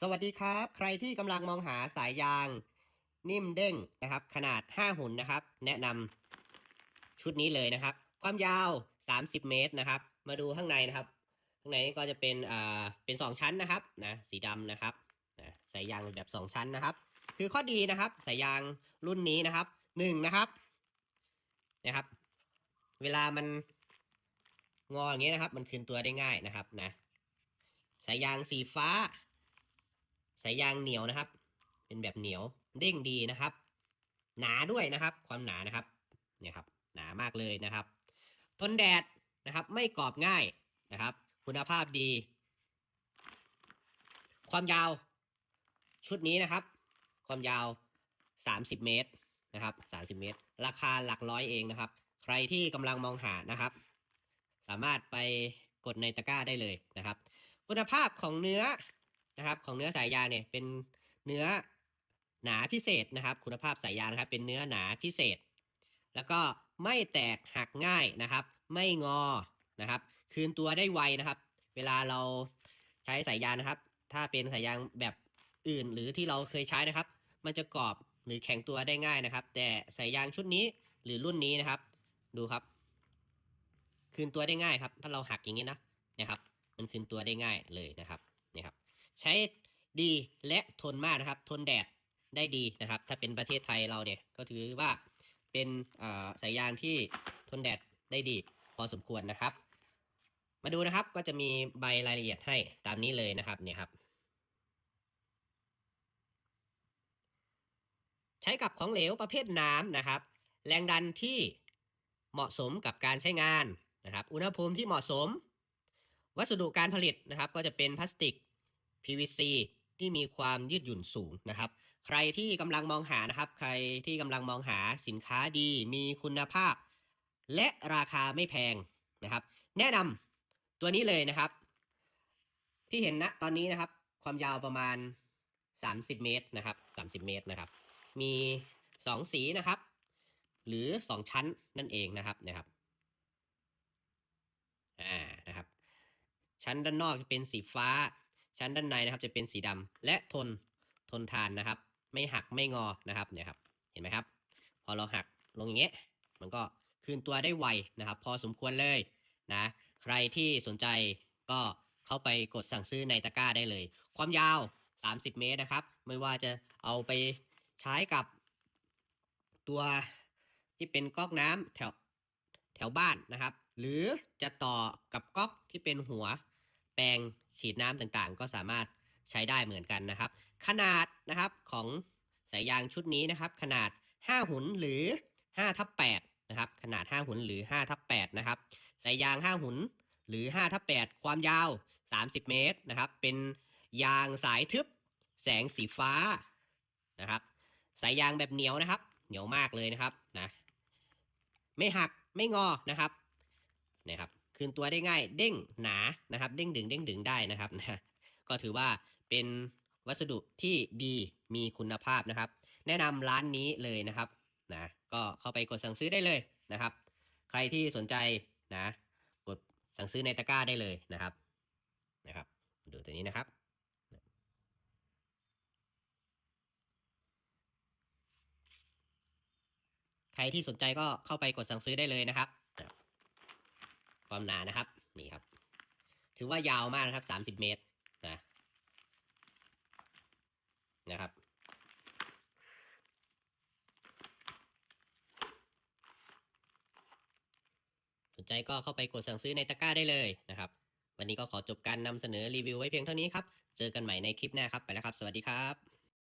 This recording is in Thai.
สวัสดีครับ ใครที่กำลังมองหาสายยาง นิ่มเด้งนะครับ ขนาด 5 หุ่นนะครับ แนะนำชุดนี้เลยนะครับ ความยาว 30 เมตรนะครับ มาดูข้างในนะครับ ข้างในก็จะเป็นอ่าเป็น 2 ชั้นนะครับนะสีดำนะครับนะสายยางแบบ 2 ชั้นนะครับ คือข้อดีนะครับ สายยางรุ่นนี้นะครับ1นะครับนะครับ เวลามันงออย่างเงี้ยนะครับ มันคืนตัวได้ง่ายนะครับนะสายยางสีฟ้าายยางเหนียวนะครับ เป็นแบบเหนียวเด้งดีนะครับ หนาด้วยนะครับ ความหนานะครับเนี่ยครับ หนามากเลยนะครับ ทนแดดนะครับ ไม่กรอบง่ายนะครับ คุณภาพดี ความยาวชุดนี้นะครับ ความยาว 30 เมตรนะครับ 30 เมตร ราคาหลักร้อยเองนะครับ ใครที่กำลังมองหานะครับ สามารถไปกดในตะกร้าได้เลยนะครับ คุณภาพของเนื้อ นะครับของเนื้อสายยางเนี่ยเป็นเนื้อหนาพิเศษนะครับ คุณภาพสายยางนะครับ เป็นเนื้อหนาพิเศษ แล้วก็ไม่แตกหักง่ายนะครับ ไม่งอนะครับ คืนตัวได้ไวนะครับ เวลาเราใช้สายยางนะครับ ถ้าเป็นสายยางแบบอื่นหรือที่เราเคยใช้นะครับ มันจะกรอบหรือแข็งตัวได้ง่ายนะครับ แต่สายยางชุดนี้หรือรุ่นนี้นะครับ ดูครับ คืนตัวได้ง่ายครับ ถ้าเราหักอย่างนี้นะนะครับ มันคืนตัวได้ง่ายเลยนะครับนี่ครับ ใช้ดีและทนมากนะครับ ทนแดดได้ดีนะครับ ถ้าเป็นประเทศไทยเราเนี่ยก็ถือว่าเป็นสายยางที่ทนแดดได้ดี พอสมควรนะครับ มาดูนะครับก็จะมีใบรายละเอียดให้ตามนี้เลยนะครับเนี่ยครับ ใช้กับของเหลวประเภทน้ำนะครับ แรงดันที่เหมาะสมกับการใช้งานนะครับ อุณหภูมิที่เหมาะสม วัสดุการผลิตนะครับ ก็จะเป็นพลาสติก PVC ที่มีความยืดหยุ่นสูงนะครับ ใครที่กำลังมองหานะครับ ใครที่กำลังมองหาสินค้าดี มีคุณภาพ และราคาไม่แพงนะครับ แนะนำตัวนี้เลยนะครับ ที่เห็นนะตอนนี้นะครับ ความยาวประมาณ 30 เมตรนะครับ 30 เมตรนะครับ มี 2 สีนะครับ หรือ 2 ชั้นนั่นเองนะครับนะครับอ่านะครับ ชั้นด้านนอกจะเป็นสีฟ้า ชั้นด้านในนะครับจะเป็นสีดำและทนทนทานนะครับ ไม่หักไม่งอนะครับเนี่ยครับเห็นไหมครับ พอเราหักลงอย่างเงี้ยมันก็คืนตัวได้ไวนะครับ พอสมควรเลยนะใครที่สนใจก็เข้าไปกดสั่งซื้อในตะกร้าได้เลย ความยาว 30 เมตรนะครับ ไม่ว่าจะเอาไปใช้กับตัวที่เป็นก๊อกน้ำแถวแถวบ้านนะครับ หรือจะต่อกับก๊อกที่เป็นหัว แปรงฉีดน้ำต่างๆ ก็สามารถใช้ได้เหมือนกันนะครับ ขนาดนะครับของสายยางชุดนี้นะครับ ขนาด 5 หุนหรือ5ทับ8นะครับ ขนาด 5 หุนหรือ5ทับ8นะครับสายยาง 5 หุนหรือ5ทับ8ความยาว 30 เมตรนะครับ เป็นยางสายทึบแสงสีฟ้านะครับ สายยางแบบเหนียวนะครับ เหนียวมากเลยนะครับนะไม่หักไม่งอนะครับนะครับ คืนตัวได้ง่าย เด้งหนานะครับ เด้งดึงเด้งดึงได้นะครับนะก็ถือว่าเป็นวัสดุที่ดีมีคุณภาพนะครับ แนะนำร้านนี้เลยนะครับนะก็เข้าไปกดสั่งซื้อได้เลยนะครับ ใครที่สนใจนะ กดสั่งซื้อในตะกร้าได้เลยนะครับนะครับ ดูตัวนี้นะครับ ใครที่สนใจก็เข้าไปกดสั่งซื้อได้เลยนะครับ ความหนานะครับ นี่ครับ ถือว่ายาวมากนะครับสามสิบเมตรนะนะครับ สนใจก็เข้าไปกดสั่งซื้อในตะกร้าได้เลยนะครับ วันนี้ก็ขอจบการนำเสนอรีวิวไว้เพียงเท่านี้ครับ เจอกันใหม่ในคลิปหน้าครับ ไปแล้วครับ สวัสดีครับ